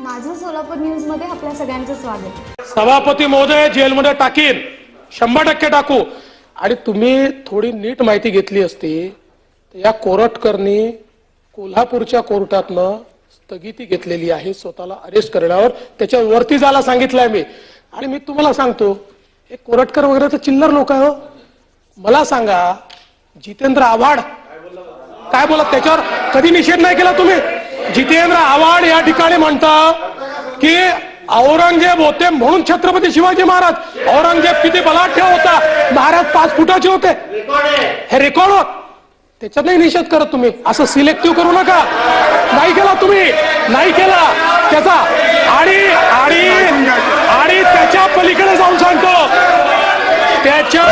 माझं सोलापूर न्यूजमध्ये आपल्या सगळ्यांचं स्वागत. सभापती महोदय जेलमध्ये टाकीन. शंभर टक्के टाकू. आणि तुम्ही थोडी नीट माहिती घेतली असती तर या कोरटकरनी कोल्हापूरच्या कोर्टातनं स्थगिती घेतलेली आहे स्वतःला अरेस्ट करण्यावर. त्याच्या वरती जायला सांगितलंय मी. आणि मी तुम्हाला सांगतो हे कोरटकर वगैरे तर चिल्लर लोक आहे हो. मला सांगा जितेंद्र आव्हाड काय बोला त्याच्यावर कधी निषेध नाही केला तुम्ही? जितेंद्र आव्हाड या ठिकाणी म्हणता की औरंगजेब होते म्हणून छत्रपती शिवाजी महाराज. औरंगजेब किती बलाढ्य होता. महाराज पाच फुटाचे होते. हे रेकॉर्ड होत त्याच्यात नाही निषेध करत तुम्ही. असं सिलेक्टिव्ह करू नका. नाही केला तुम्ही. नाही केला. त्याचा आणि आणि आणि त्याच्या पलीकडे जाऊन सांगतो. त्याच्या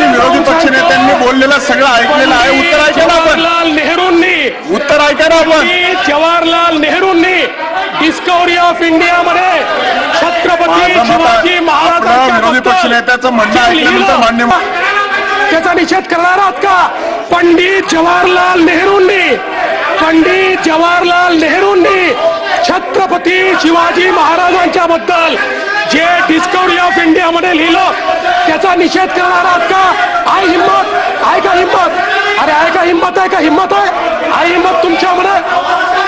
विरोधी पक्ष. नेत्यांनी बोललेलं सगळं ऐकलेलं आहे. उत्तर ऐका ना आपण. जवाहरलाल नेहरूंनी उत्तर ऐका ना आपण पंडित जवाहरलाल नेहरूंनी डिस्कवरी ऑफ इंडिया मध्ये छत्रपती शिवाजी महाराजांच्या आपलं विरोधी बद्दल पक्ष नेत्याचं म्हणणं जे ऐकल्यानंतर लिहिलं, मान्य त्याचा निषेध करणार आहात का? पंडित जवाहरलाल नेहरूंनी पंडित जवाहरलाल नेहरूंनी छत्रपती शिवाजी महाराजांच्या बद्दल जे डिस्कवरी ऑफ इंडिया मध्ये लिहिलं त्याचा निषेध करणार आहात का? आय हिंमत आहे का हिंमत. अरे आहे का हिंमत आहे का? हिंमत आहे? आहे हिंमत तुमच्यामध्ये?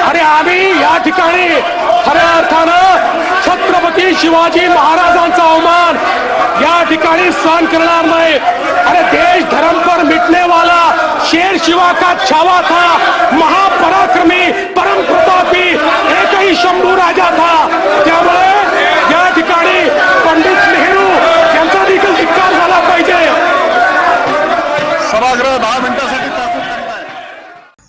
अरे आम्ही या ठिकाणी खऱ्या अर्थानं छत्रपती शिवाजी महाराजांचा अवमान या ठिकाणी सहन करणार नाही. अरे देश धर्म पर मिटने वाला शेर शिवा का छावा था? महापराक्रमी परम प्रतापी एकही शंभू राजा था? त्यामुळे या ठिकाणी पंडित नेहरू यांचा देखील धिक्कार झाला पाहिजे. सभागृह दहा मिनिटं